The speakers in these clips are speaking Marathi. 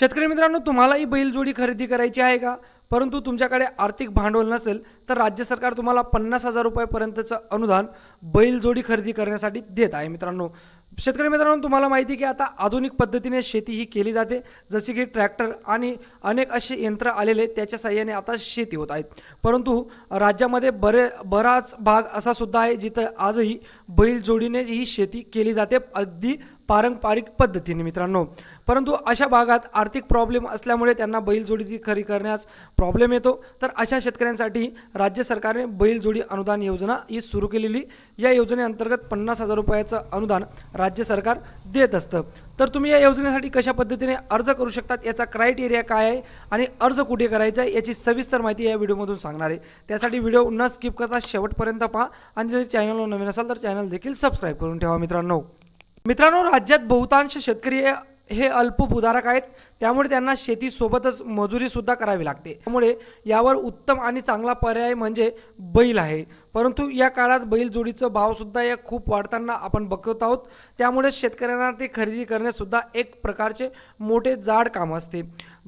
शेतकरी मित्रांनो तुम्हालाही बैलजोडी खरेदी करायची आहे का? परंतु तुमच्याकडे आर्थिक भांडवल नसेल तर राज्य सरकार तुम्हाला पन्नास हजार रुपयापर्यंतचं अनुदान बैलजोडी खरेदी करण्यासाठी देत आहे मित्रांनो. शेतकरी मित्रांनो तुम्हाला माहिती की आता आधुनिक पद्धतीने शेती ही केली जाते जसे की ट्रॅक्टर आणि अनेक असे यंत्र आलेले त्याच्या साह्याने आता शेती होत आहेत परंतु राज्यामध्ये बरे बराच भाग असा सुद्धा आहे जिथं आजही बैलजोडीने ही शेती केली जाते अगदी पारंपरिक पद्धतीने मित्रांनो. परंतु अशा भागात आर्थिक प्रॉब्लेम असल्यामुळे त्यांना बैलजोडी खरी करण्यास प्रॉब्लेम येतो. तर अशा शेतकऱ्यांसाठी राज्य सरकारने बैलजोडी अनुदान योजना ही सुरू केलेली. या योजनेअंतर्गत पन्नास हजार रुपयाचं अनुदान राज्य सरकार देत असतं. तर तुम्ही या योजनेसाठी कशा पद्धतीने अर्ज करू शकतात? याचा क्रायटेरिया काय आहे? आणि अर्ज कुठे करायचा आहे? याची सविस्तर माहिती या व्हिडिओमधून सांगणार आहे. त्यासाठी व्हिडिओ न स्किप करता शेवटपर्यंत पहा. आणि जर चॅनलवर नवीन असाल तर चॅनल देखील सबस्क्राईब करून ठेवा मित्रांनो. मित्रांनो राज्यात बहुतांश शेतकरी हे- अल्पभूधारक आहेत. त्यामुळे त्यांना शेतीसोबतच मजुरीसुद्धा करावी लागते. त्यामुळे यावर उत्तम आणि चांगला पर्याय म्हणजे बैल आहे. परंतु या काळात बैलजोडीचं भावसुद्धा या खूप वाढताना आपण बघत आहोत. त्यामुळे शेतकऱ्यांना ते खरेदी करण्यासुद्धा एक प्रकारचे मोठे जाड काम असते.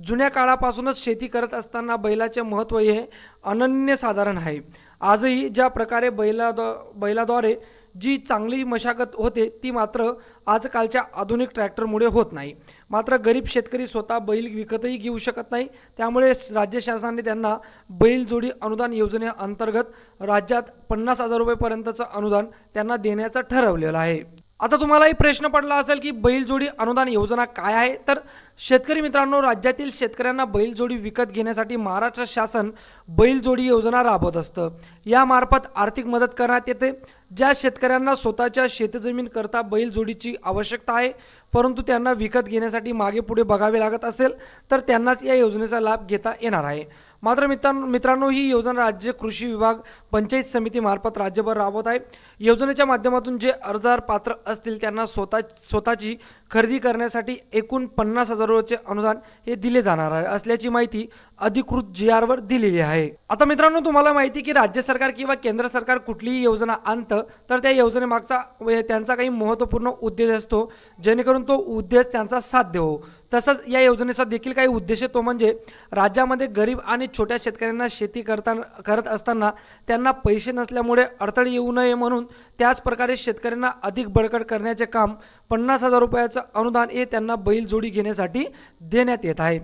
जुन्या काळापासूनच शेती करत असताना बैलाचे महत्त्व हे अनन्यसाधारण आहे. आजही ज्या प्रकारे बैलाद बैलाद्वारे जी चांगली मशागत होते ती मात्र आजकालच्या आधुनिक ट्रॅक्टरमुळे होत नाही. मात्र गरीब शेतकरी स्वतः बैल विकतही घेऊ शकत नाही. त्यामुळे राज्य शासनाने त्यांना बैलजोडी अनुदान योजनेअंतर्गत राज्यात पन्नास हजार रुपयेपर्यंतचं अनुदान त्यांना देण्याचं ठरवलेलं आहे. आता तुम्हालाही प्रश्न पडला असेल की बैलजोडी अनुदान योजना काय आहे? तर शेतकरी मित्रांनो राज्यातील शेतकऱ्यांना बैलजोडी विकत घेण्यासाठी महाराष्ट्र शासन बैलजोडी योजना राबवत असतं. यामार्फत आर्थिक मदत करण्यात येते. ज्या शेतकऱ्यांना स्वतःच्या शेतजमीन करता बैलजोडीची आवश्यकता आहे परंतु त्यांना विकत घेण्यासाठी मागे पुढे बघावे लागत असेल तर त्यांनाच या योजनेचा लाभ घेता येणार आहे. मात्र मित्रांनो मित्रांनो ही योजना राज्य कृषी विभाग पंचायत समितीमार्फत राज्यभर राबवत आहे. योजनेच्या माध्यमातून जे अर्जदार पात्र असतील त्यांना स्वतः स्वतःची खरेदी करण्यासाठी एकूण पन्नास हजार रुपयाचे अनुदान हे दिले जाणार आहे. असल्याची माहिती अधिकृत जी आरवर दिलेली आहे. आता मित्रांनो तुम्हाला माहिती की राज्य सरकार किंवा केंद्र सरकार कुठलीही योजना आणतं तर त्या योजनेमागचा त्यांचा काही महत्त्वपूर्ण उद्देश असतो जेणेकरून तो उद्देश त्यांचा साध्य हो. तसंच या योजनेचा देखील काही उद्देश आहे तो म्हणजे राज्यामध्ये गरीब आणि छोट्या शेतकऱ्यांना शेती करताना करत असताना त्यांना पैसे नसल्यामुळे अडथळे येऊ नये म्हणून त्याच प्रकारे शेतकऱ्यांना अधिक बळकट करण्याचे काम पन्नास हजार रुपयाचं अनुदान हे त्यांना बैलजोडी घेण्यासाठी देण्यात येत आहे.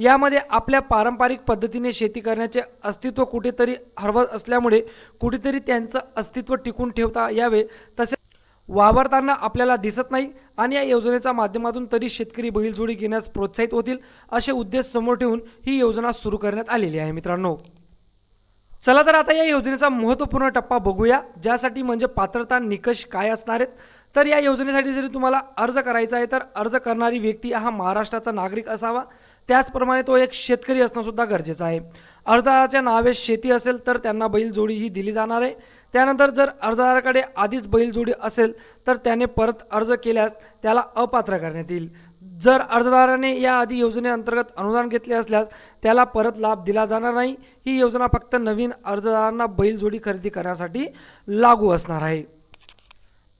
यामध्ये आपल्या पारंपरिक पद्धतीने शेती करण्याचे अस्तित्व कुठेतरी हरवत असल्यामुळे कुठेतरी त्यांचं अस्तित्व टिकून ठेवता यावे तसे वावरताना आपल्याला दिसत नाही आणि या योजनेच्या माध्यमातून तरी शेतकरी बैलजोडी घेण्यास प्रोत्साहित होतील असे उद्देश समोर ठेवून ही योजना सुरू करण्यात आलेली आहे मित्रांनो. चला तर आता या योजनेचा महत्त्वपूर्ण टप्पा बघूया ज्यासाठी म्हणजे पात्रता निकष काय असणार आहेत. तर या योजनेसाठी जरी तुम्हाला अर्ज करायचा आहे तर अर्ज करणारी व्यक्ती हा महाराष्ट्राचा नागरिक असावा. त्याचप्रमाणे तो एक शेतकरी असणं सुद्धा गरजेचं आहे. अर्जदाराच्या नावे शेती असेल तर त्यांना बैलजोडी ही दिली जाणार आहे. त्यानंतर जर अर्जदाराकडे आधीच बैलजोडी असेल तर त्याने परत अर्ज केल्यास त्याला अपात्र करण्यात येईल. जर अर्जदाराने याआधी योजनेअंतर्गत अनुदान घेतले असल्यास त्याला परत लाभ दिला जाणार नाही. ही योजना फक्त नवीन अर्जदारांना बैलजोडी खरेदी करण्यासाठी लागू असणार आहे.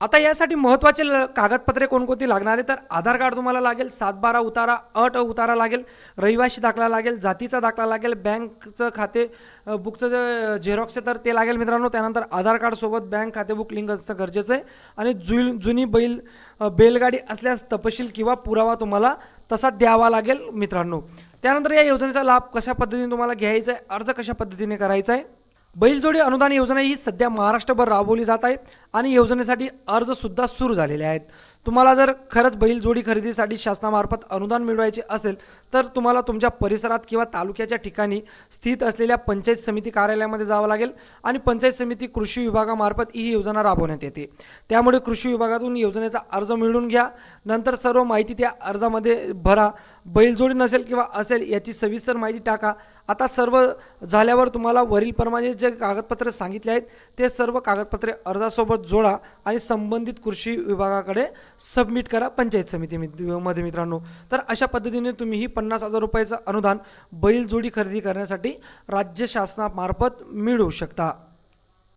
आता यासाठी महत्त्वाचे ल- कागदपत्रे कोणकोणती लागणार? आहे तर आधार कार्ड तुम्हाला लागेल सातबारा उतारा अट उतारा लागेल रहिवाशी दाखला लागेल जातीचा दाखला लागेल बँकचं खाते बुकचं जे झेरॉक्स आहे तर ते लागेल मित्रांनो. त्यानंतर आधार कार्डसोबत बँक खाते बुक लिंक असणं गरजेचं आहे. आणि जुई जुनी बैल बैलगाडी असल्यास तपशील किंवा पुरावा तुम्हाला तसा द्यावा लागेल मित्रांनो. त्यानंतर या योजनेचा लाभ कशा पद्धतीने तुम्हाला घ्यायचा आहे अर्ज कशा पद्धतीने करायचा आहे? बैलजोडी अनुदान योजना ही सध्या महाराष्ट्रभर राबवली जात आहे आणि योजनेसाठी अर्जसुद्धा सुरू झालेले आहेत. तुम्हाला जर खरंच बैलजोडी खरेदीसाठी शासनामार्फत अनुदान मिळवायचे असेल तर तुम्हाला तुमच्या परिसरात किंवा तालुक्याच्या ठिकाणी स्थित असलेल्या पंचायत समिती कार्यालयामध्ये जावं लागेल आणि पंचायत समिती कृषी विभागामार्फत ही योजना राबवण्यात येते. त्यामुळे कृषी विभागातून योजनेचा अर्ज मिळवून घ्या. नंतर सर्व माहिती त्या अर्जामध्ये भरा. बैलजोडी नसेल किंवा असेल याची सविस्तर माहिती टाका आता सर्व झाल्यावर तुम्हाला वरीलप्रमाणे जे कागदपत्रे सांगितले आहेत ते सर्व कागदपत्रे अर्जासोबत जोडा आणि संबंधित कृषी विभागाकडे सबमिट करा पंचायत समितीमध्ये मित्रांनो. तर अशा पद्धतीने तुम्ही ही पन्नास हजार रुपयाचं अनुदान बैलजोडी खरेदी करण्यासाठी राज्य शासनामार्फत मिळवू शकता.